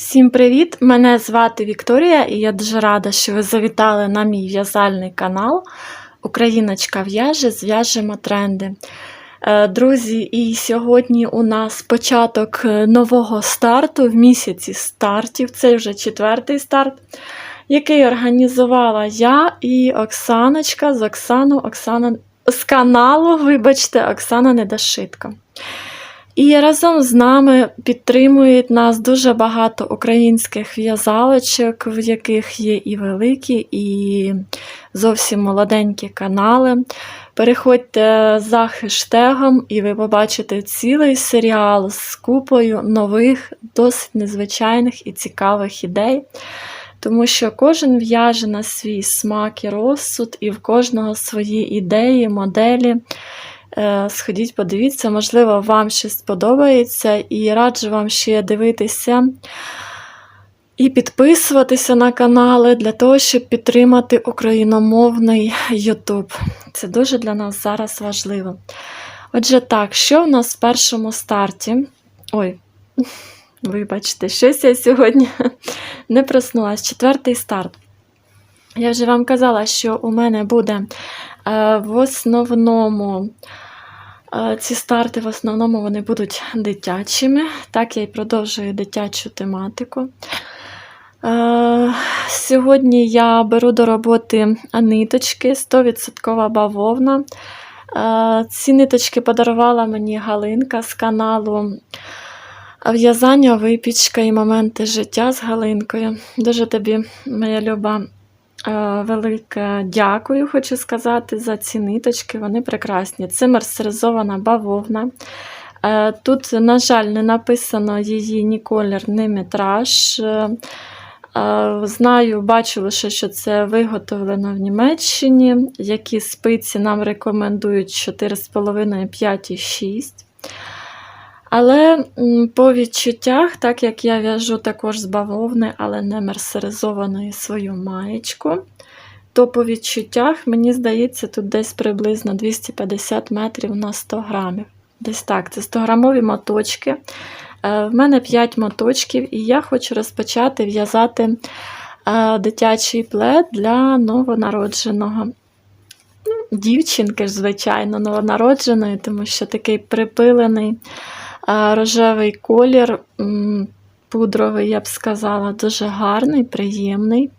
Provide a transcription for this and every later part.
Всім привіт! Мене звати Вікторія і я дуже рада, що ви завітали на мій в'язальний канал Україночка в'яже, зв'яжемо тренди. Е, Друзі, і сьогодні у нас початок е, нового старту в місяці стартів. Це вже четвертий старт, який організувала я і Оксаночка з Оксану, Оксана з каналу, вибачте, Оксана Недошитко. І разом з нами підтримують нас дуже багато українських в'язалочок, в яких є і великі, і зовсім молоденькі канали. Переходьте за хештегом, і ви побачите цілий серіал з купою нових, досить незвичайних і цікавих ідей. Тому що кожен в'яже на свій смак і розсуд, і в кожного свої ідеї, моделі. Е, Сходіть, подивіться, можливо, вам щось сподобається, і раджу вам ще дивитися і підписуватися на канали для того, щоб підтримати україномовний YouTube. Це дуже для нас зараз важливо. Отже, так, що в нас в першому старті? Ой, вибачте, щось я сьогодні не проснулась. Четвертий старт. Я вже вам казала, що у мене буде в основному е, ці старти в основному вони будуть дитячими. Так, я і продовжую дитячу тематику. Е, Сьогодні я беру до роботи ниточки 100% бавовна. Е, Ці ниточки подарувала мені Галинка з каналу В'язання, випічка і моменти життя з Галинкою. Дуже тобі, моя люба, е, велике дякую, хочу сказати, за ці ниточки. Вони прекрасні. Це мерсеризована бавовна. Е, Тут, на жаль, не написано її ні колір, ні метраж. Е, е, Знаю, бачу лише, що це виготовлено в Німеччині. Які спиці нам рекомендують 4,5, 5 і 6. Але по відчуттях, так як я в'яжу також з бавовни, але не мерсеризованої свою маєчку, то по відчуттях, мені здається, тут десь приблизно 250 метрів на 100 грамів. Десь так, це 100-грамові моточки. Е, В мене 5 моточків, і я хочу розпочати в'язати е, дитячий плед для новонародженого. Ну, Дівчинки ж, звичайно, новонародженої, тому що такий припилений рожевий колір, пудровий, я б сказала, дуже гарний, приємний.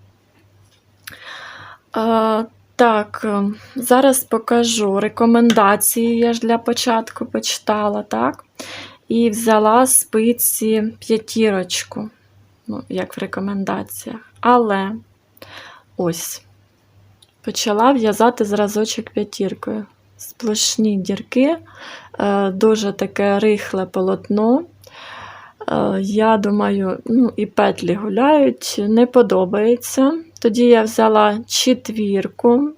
Так, е, зараз покажу рекомендації. Я ж для початку почитала, так? І взяла спиці п'ятірочку, ну, як в рекомендаціях. Але ось почала в'язати зразочок п'ятіркою. Сплошні дірки, е, дуже таке рихле полотно. Е, Я думаю, ну, і петлі гуляють, не подобається. Тоді я взяла четвірку,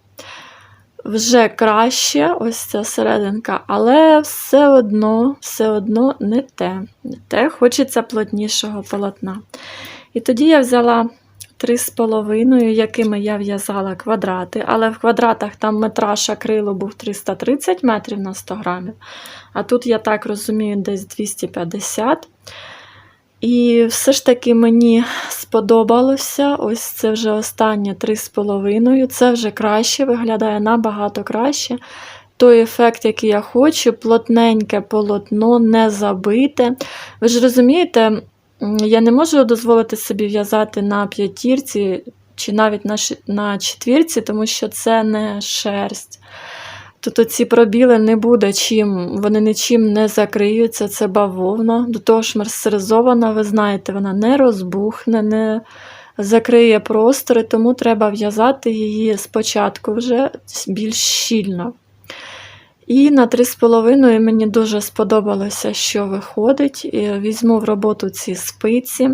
вже краще, ось ця серединка, але все одно, все одно не те. Не те, хочеться плотнішого полотна. І тоді я взяла 3,5, якими я в'язала квадрати, але в квадратах там метраж акрилу був 330 метрів на 100 грамів, а тут, я так розумію, десь 250. І все ж таки мені сподобалося. Ось це вже останнє 3,5. Це вже краще, виглядає набагато краще. Той ефект, який я хочу, плотненьке полотно, не забите. Ви ж розумієте, я не можу дозволити собі в'язати на п'ятірці чи навіть на, на четвірці, тому що це не шерсть. Тут ці пробіли не буде чим, вони нічим не закриються, це бавовна. До того ж, мерсеризована, ви знаєте, вона не розбухне, не закриє простори, тому треба в'язати її спочатку вже більш щільно. І на 3,5 мені дуже сподобалося, що виходить. Візьму в роботу ці спиці.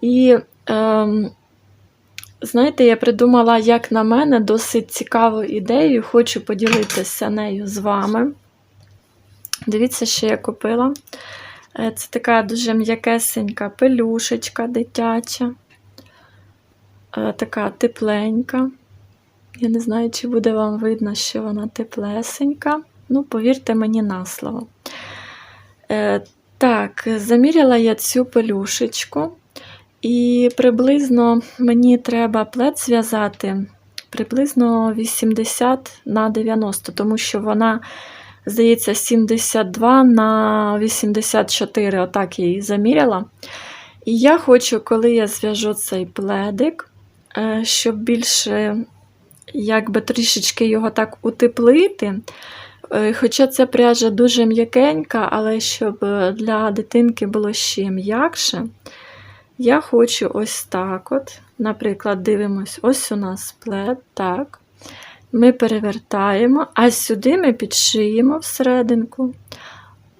І ем, Знаєте, я придумала, як на мене, досить цікаву ідею, хочу поділитися нею з вами. Дивіться, що я купила. Е, Це така дуже м'якесенька пелюшечка дитяча, Е, така тепленька. Я не знаю, чи буде вам видно, що вона теплесенька. Ну, повірте мені на слово. Е, Так, заміряла я цю пелюшечку. І приблизно мені треба плед зв'язати приблизно 80 на 90, тому що вона, здається, 72 на 84, отак її заміряла. І я хочу, коли я зв'яжу цей пледик, е, щоб більше якби трішечки його так утеплити. Е, Хоча ця пряжа дуже м'якенька, але щоб е, для дитинки було ще м'якше, я хочу ось так от. Наприклад, дивимось, ось у нас плед, так. Ми перевертаємо, а сюди ми підшиємо всерединку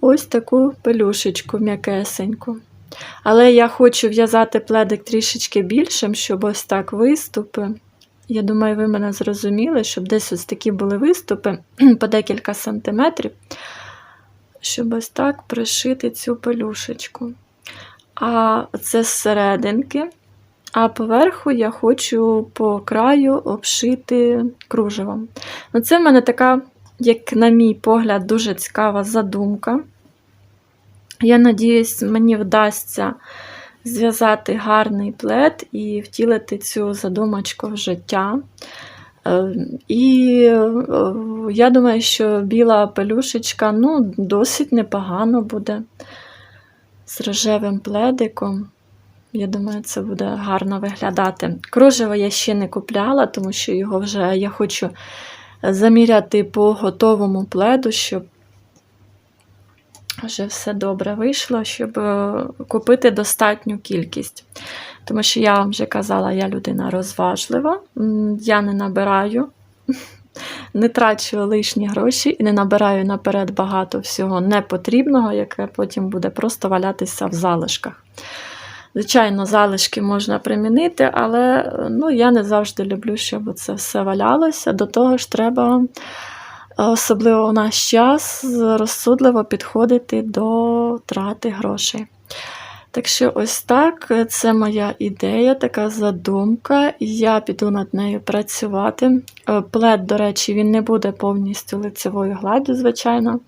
ось таку пелюшечку м'якесеньку. Але я хочу в'язати пледик трішечки більшим, щоб ось так виступи. Я думаю, ви мене зрозуміли, щоб десь ось такі були виступи по декілька сантиметрів, щоб ось так пришити цю пелюшечку. А це з серединки, а поверху я хочу по краю обшити кружевом. Ну, це в мене така, як на мій погляд, дуже цікава задумка. Я надіюсь, мені вдасться зв'язати гарний плед і втілити цю задумочку в життя. Е, І е, я думаю, що біла пелюшечка ну, досить непогано буде з рожевим пледиком. Я думаю, це буде гарно виглядати. Кружево я ще не купляла, тому що його вже я хочу заміряти по готовому пледу, щоб вже все добре вийшло, щоб е, купити достатню кількість. Тому що я вам вже казала, я людина розважлива, я не набираю, не трачу лишні гроші і не набираю наперед багато всього непотрібного, яке потім буде просто валятися в залишках. Звичайно, залишки можна примінити, але ну, я не завжди люблю, щоб це все валялося. До того ж, треба особливо у наш час, розсудливо підходити до трати грошей. Так що, ось так, це моя ідея, така задумка. Я піду над нею працювати. Е, Плед, до речі, він не буде повністю лицевою гладдю, звичайно.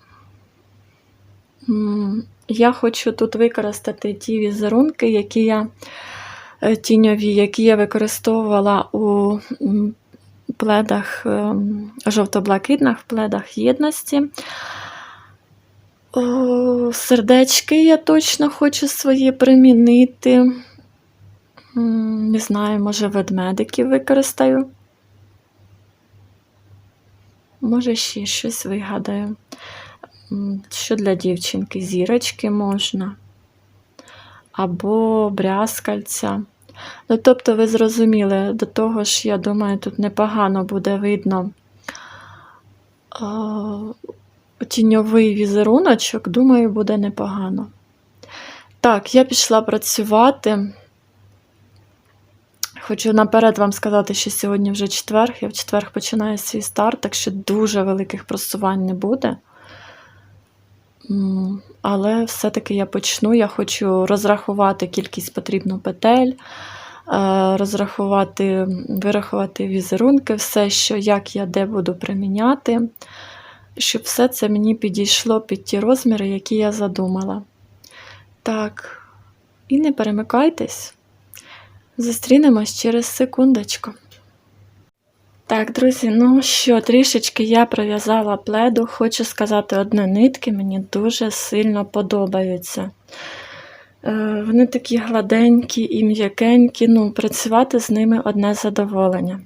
Я хочу тут використати ті візерунки, які я е, тіньові, які я використовувала у пледах, ем, жовто-блакитних пледах єдності. О, сердечки я точно хочу свої примінити. Не знаю, може, ведмедиків використаю. Може, ще щось вигадаю. Що для дівчинки? Зірочки можна. Або брязкальця. Ну, тобто, ви зрозуміли, до того ж, я думаю, тут непогано буде видно тіньовий візеруночок, думаю, буде непогано. Так, я пішла працювати. Хочу наперед вам сказати, що сьогодні вже четверг. Я в четверг починаю свій старт, так що дуже великих просувань не буде. Але все-таки я почну. Я хочу розрахувати кількість потрібну петель, е, розрахувати, вирахувати візерунки, все, що як я де буду приміняти, щоб все це мені підійшло під ті розміри, які я задумала. Так, і не перемикайтесь. Зустрінемось через секундочку. Так, друзі, ну що, трішечки я пров'язала пледу. Хочу сказати, одне нитки мені дуже сильно подобаються. Е, Вони такі гладенькі і м'якенькі, ну, працювати з ними одне задоволення.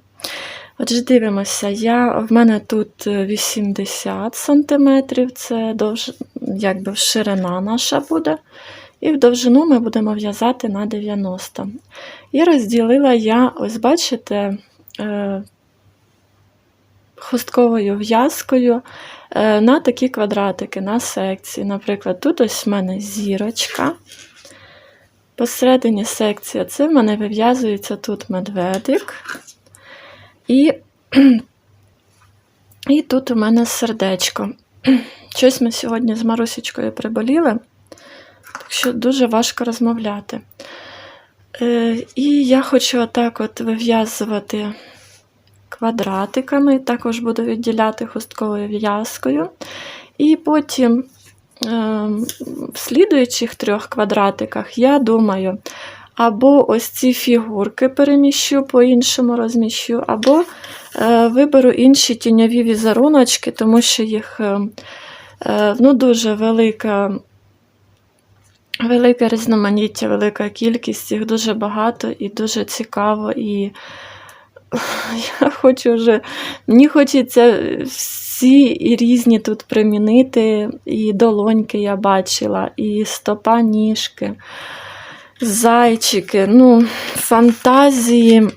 Отже, дивимося, я, в мене тут 80 см, це довж, якби ширина наша буде. І в довжину ми будемо в'язати на 90. І розділила я, ось бачите, е, хустковою в'язкою е, на такі квадратики, на секції. Наприклад, тут ось в мене зірочка. Посередині секція це в мене вив'язується тут медведик. І, і тут у мене сердечко. Щось ми сьогодні з Марусечкою приболіли, так що дуже важко розмовляти. Е, І я хочу отак от вив'язувати квадратиками, також буду відділяти хустковою в'язкою. І потім е, в слідуючих трьох квадратиках, я думаю, або ось ці фігурки переміщу, по-іншому розміщу, або е, виберу інші тіньові візеруночки, тому що їх е, е, ну, дуже велика. Велике різноманіття, велика кількість, їх дуже багато і дуже цікаво. І я хочу вже, мені хочеться всі і різні тут примінити. І долоньки я бачила, і стопа ніжки, зайчики, ну, фантазії.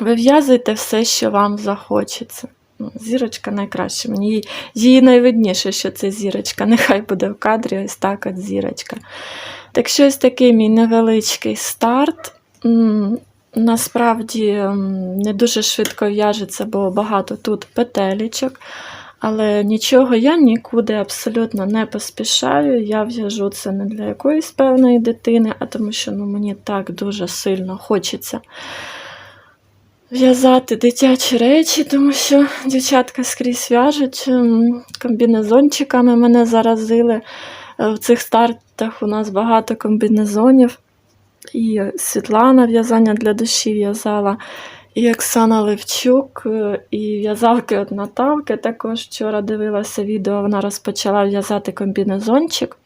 Вив'язуйте все, що вам захочеться. Ну, Зірочка найкраще. Мені їй найвидніше, що це зірочка. Нехай буде в кадрі ось так от зірочка. Так що ось такий мій невеличкий старт. Насправді не дуже швидко в'яжеться, бо багато тут петелечок. Але нічого я нікуди абсолютно не поспішаю. Я в'яжу це не для якоїсь певної дитини, а тому що ну, мені так дуже сильно хочеться в'язати дитячі речі, тому що дівчатка скрізь в'яжуть комбінезончиками мене заразили. Е, В цих стартах у нас багато комбінезонів. І Світлана в'язання для душі в'язала, і Оксана Левчук, е, і в'язалки від Наталки. Також вчора дивилася відео, вона розпочала в'язати комбінезончик.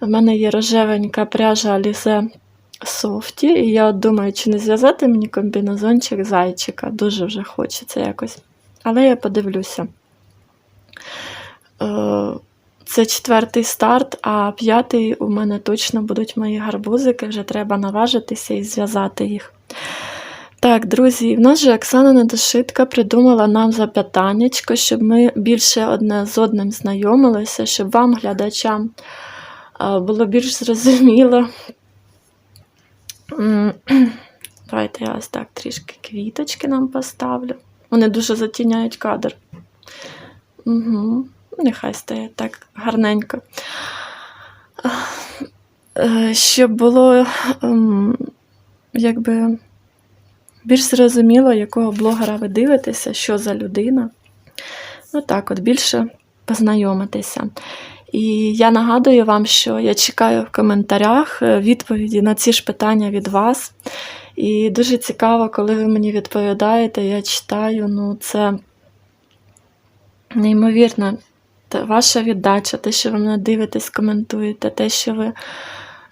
У мене є рожевенька пряжа Алізе Софті, і я от думаю, чи не зв'язати мені комбінезончик зайчика. Дуже вже хочеться якось. Але я подивлюся. Це четвертий старт, а п'ятий у мене точно будуть мої гарбузики, вже треба наважитися і зв'язати їх. Так, друзі, в нас же Оксана Недошитка придумала нам запитаннячко, щоб ми більше одне з одним знайомилися, щоб вам, глядачам, було більш зрозуміло. Давайте я ось так трішки квіточки нам поставлю. Вони дуже затіняють кадр. Угу. Нехай стає так гарненько. Е, Щоб було ем, якби більш зрозуміло, якого блогера ви дивитеся, що за людина. Ну так, от більше познайомитися. І я нагадую вам, що я чекаю в коментарях е, відповіді на ці ж питання від вас. І дуже цікаво, коли ви мені відповідаєте, я читаю, ну це неймовірно. Ваша віддача, те, що ви мене дивитесь, коментуєте, те, що ви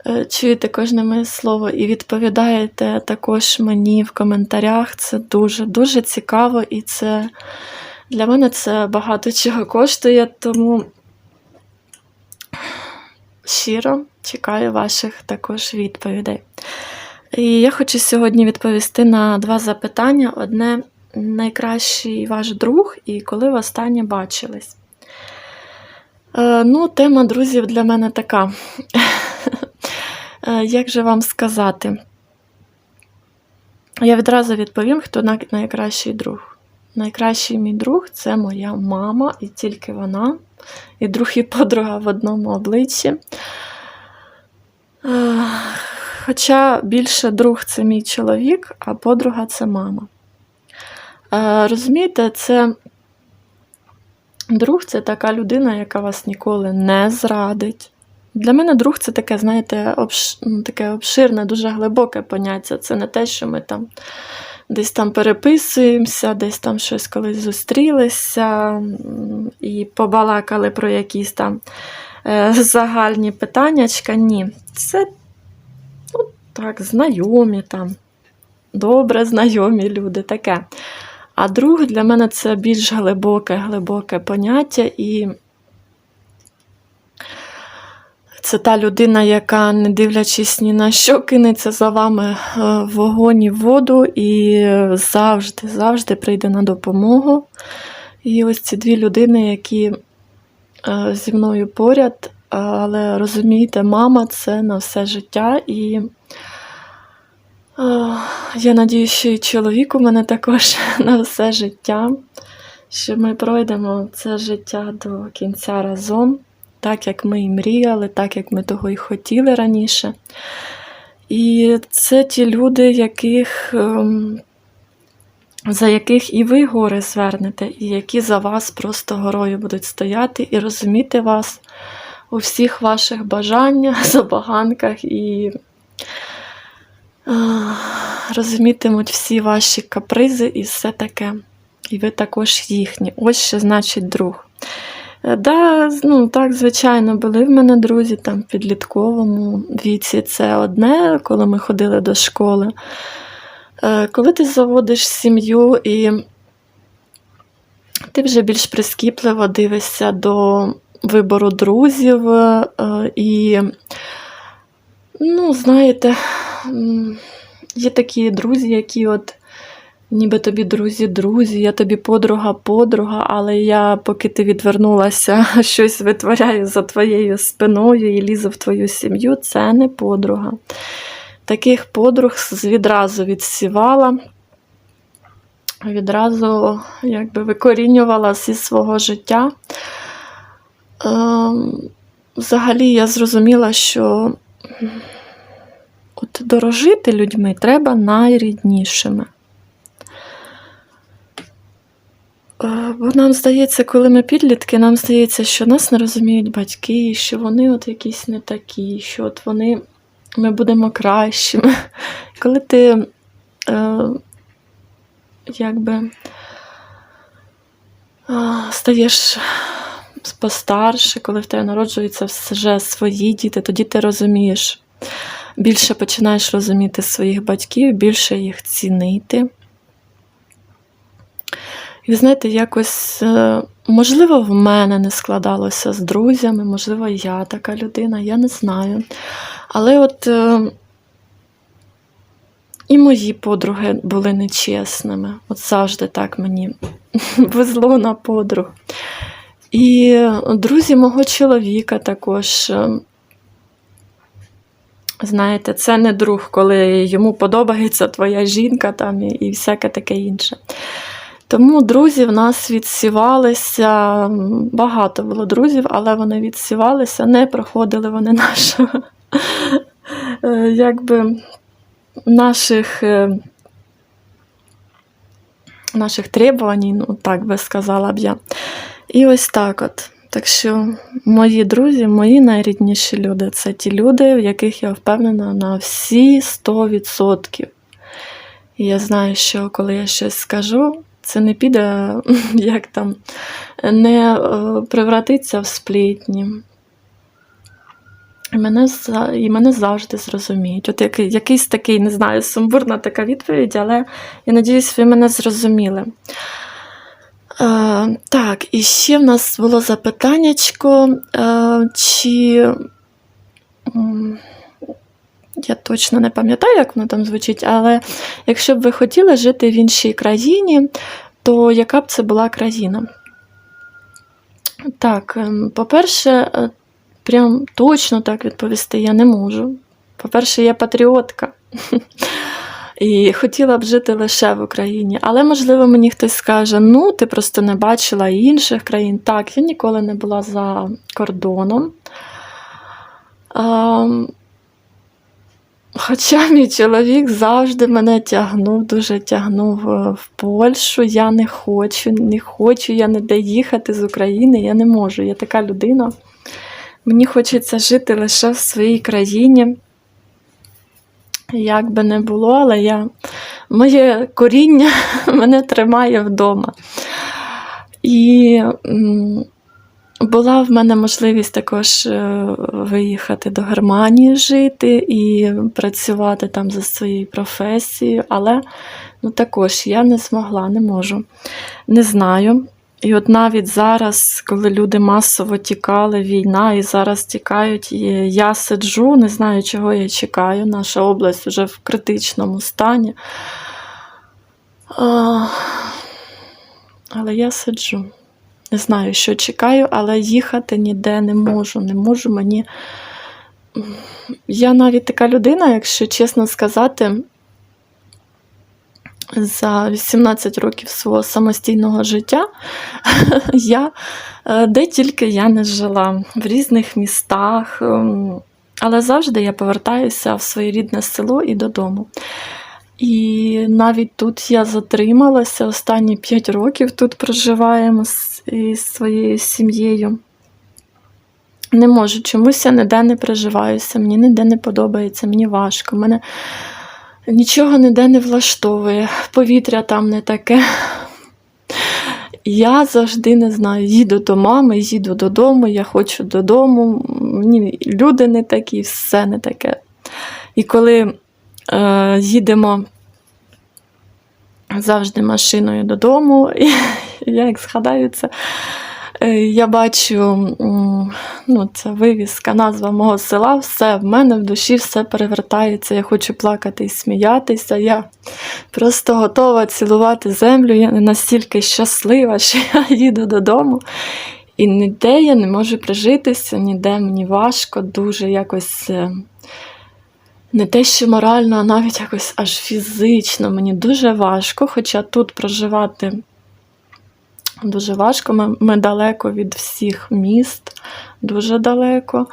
е, чуєте кожне моє слово і відповідаєте також мені в коментарях. Це дуже дуже цікаво, і це для мене це багато чого коштує, тому щиро чекаю ваших також відповідей. І я хочу сьогодні відповісти на два запитання: одне найкращий ваш друг, і коли ви останнє бачились. Е, Ну, тема друзів для мене така. Е, Як же вам сказати? Я відразу відповім, хто найкращий друг. Найкращий мій друг це моя мама, і тільки вона, і друг і подруга в одному обличчі. Е, Хоча більше друг це мій чоловік, а подруга це мама. Розумієте, це друг це така людина, яка вас ніколи не зрадить. Для мене друг це таке, знаєте, обш... ну, таке обширне, дуже глибоке поняття. Це не те, що ми там десь там переписуємося, десь там щось колись зустрілися і побалакали про якісь там е, загальні питаннячка. Ні, це ну, так, знайомі там, добре знайомі люди, таке. А друг для мене це більш глибоке, глибоке поняття, і це та людина, яка, не дивлячись ні на що, кинеться за вами е, в вогонь і в воду, і завжди, завжди прийде на допомогу. І ось ці дві людини, які е, зі мною поряд, але розумієте, мама це на все життя. І е, я надію, що і чоловік у мене також на все життя, що ми пройдемо це життя до кінця разом, так як ми і мріяли, так як ми того і хотіли раніше. І це ті люди, яких, ем, за яких і ви гори звернете, і які за вас просто горою будуть стояти і розуміти вас у всіх ваших бажаннях, забаганках і розумітимуть всі ваші капризи і все таке. І ви також їхні. Ось що значить друг. Е, Да, ну, так, звичайно, були в мене друзі там в підлітковому віці. Це одне, коли ми ходили до школи. Е, Коли ти заводиш сім'ю і ти вже більш прискіпливо дивишся до вибору друзів, е, і, ну, знаєте, є такі друзі, які от. Ніби тобі друзі, друзі, я тобі подруга, подруга, але я, поки ти відвернулася, щось витворяю за твоєю спиною і лізу в твою сім'ю, це не подруга. Таких подруг відразу відсівала, відразу якби викорінювала зі свого життя. Ем, Взагалі я зрозуміла, що от дорожити людьми треба найріднішими. Е, Бо нам здається, коли ми підлітки, нам здається, що нас не розуміють батьки, що вони от якісь не такі, що от вони ми будемо кращими. Коли ти е, якби стаєш постарше, коли в тебе народжуються вже свої діти, тоді ти розумієш, більше починаєш розуміти своїх батьків, більше їх цінити. І ви знаєте, якось, е, можливо, в мене не складалося з друзями, можливо, я така людина, я не знаю. Але от е, і мої подруги були нечесними. От завжди так мені везло на подруг. І друзі мого чоловіка також. Знаєте, це не друг, коли йому подобається твоя жінка там і, і всяке таке інше. Тому друзі в нас відсівалися, багато було друзів, але вони відсівалися, не проходили вони нашого, е, якби, наших, е, наших требувань, ну так би сказала б я. І ось так от. Так що мої друзі, мої найрідніші люди це ті люди, в яких я впевнена на всі 100%. І я знаю, що коли я щось скажу, це не піде, як там, не е, превратиться в сплітні. І мене, і мене завжди зрозуміють. От який, якийсь такий, не знаю, сумбурна така відповідь, але я надіюсь, ви мене зрозуміли. Е, так, і ще в нас було запитаннячко, е, чи. Я точно не пам'ятаю, як воно там звучить, але якщо б ви хотіли жити в іншій країні, то яка б це була країна? Так, ем, по-перше, е, прям точно так відповісти я не можу. По-перше, я патріотка. І хотіла б жити лише в Україні. Але, можливо, мені хтось скаже: ну, ти просто не бачила інших країн. Так, я ніколи не була за кордоном. Хоча мій чоловік завжди мене тягнув, дуже тягнув е, в Польщу. Я не хочу, не хочу, я не де їхати з України, я не можу. Я така людина. Мені хочеться жити лише в своїй країні. Як би не було, але я, моє коріння мене тримає вдома. І була в мене можливість також е, виїхати до Германії жити і працювати там за своєю професією, але ну, також я не змогла, не можу. Не знаю. І от навіть зараз, коли люди масово тікали, війна, і зараз тікають, я сиджу, не знаю, чого я чекаю. Наша область вже в критичному стані. Але я сиджу. Не знаю, що чекаю, але їхати ніде не можу. Не можу мені. Я навіть така людина, якщо чесно сказати, за 18 років свого самостійного життя я е, де тільки я не жила, в різних містах. ем, Але завжди я повертаюся в своє рідне село і додому. І навіть тут я затрималася останні 5 років тут проживаємо з, своєю сім'єю. Не можу, чомусь я ніде не приживаюся, мені ніде не подобається, мені важко. Мене нічого ніде не влаштовує, повітря там не таке. Я завжди не знаю, їду до мами, їду додому, я хочу додому. Мені люди не такі, все не таке. І коли е, їдемо завжди машиною додому, я як згадаю це, я бачу, ну, це вивіска, назва мого села, все в мене в душі все перевертається. Я хочу плакати і сміятися. Я просто готова цілувати землю. Я не настільки щаслива, що я їду додому. І ніде я не можу прижитися, ніде мені важко, дуже якось. е, Не те, що морально, а навіть якось аж фізично. Мені дуже важко, хоча тут проживати дуже важко. Ми, ми далеко від всіх міст, дуже далеко.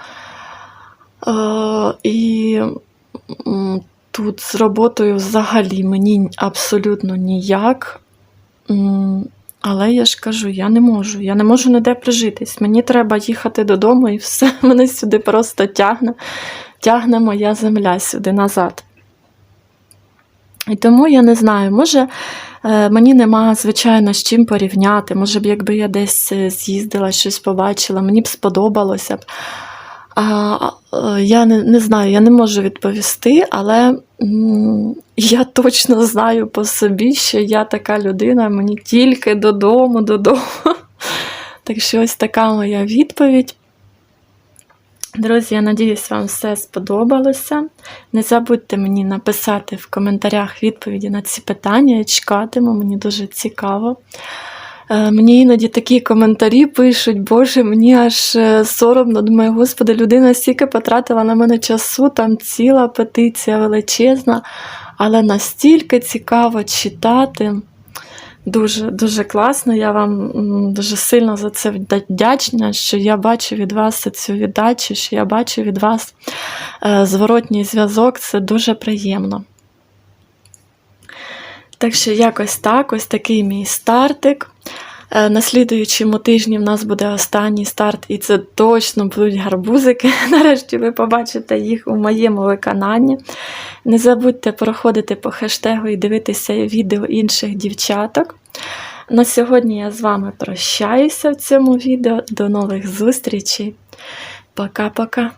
Е, і тут з роботою взагалі мені абсолютно ніяк. Але я ж кажу, я не можу. Я не можу ніде прижитись. Мені треба їхати додому і все. Мене сюди просто тягне, тягне моя земля сюди назад. І тому я не знаю, може, мені нема, звичайно, з чим порівняти. Може б, якби я десь е, з'їздила, щось побачила, мені б сподобалося б. А, е, я не, не знаю, я не можу відповісти, але я точно знаю по собі, що я така людина, мені тільки додому, додому. Так що ось така моя відповідь. Друзі, я надіюсь, вам все сподобалося. Не забудьте мені написати в коментарях відповіді на ці питання. Я чекатиму, мені дуже цікаво. Е, Мені іноді такі коментарі пишуть, Боже, мені аж е, соромно. Думаю, Господи, людина стільки потратила на мене часу, там ціла петиція величезна, але настільки цікаво читати. Дуже дуже класно. Я вам дуже сильно за це вдячна, що я бачу від вас цю віддачу, що я бачу від вас е, зворотній зв'язок. Це дуже приємно. Так що якось так, ось такий мій стартик. Е, На слідуючому тижні в нас буде останній старт, і це точно будуть гарбузики. Нарешті ви побачите їх у моєму виконанні. Не забудьте проходити по хештегу і дивитися відео інших дівчаток. На сьогодні я з вами прощаюся в цьому відео. До нових зустрічей. Пока-пока.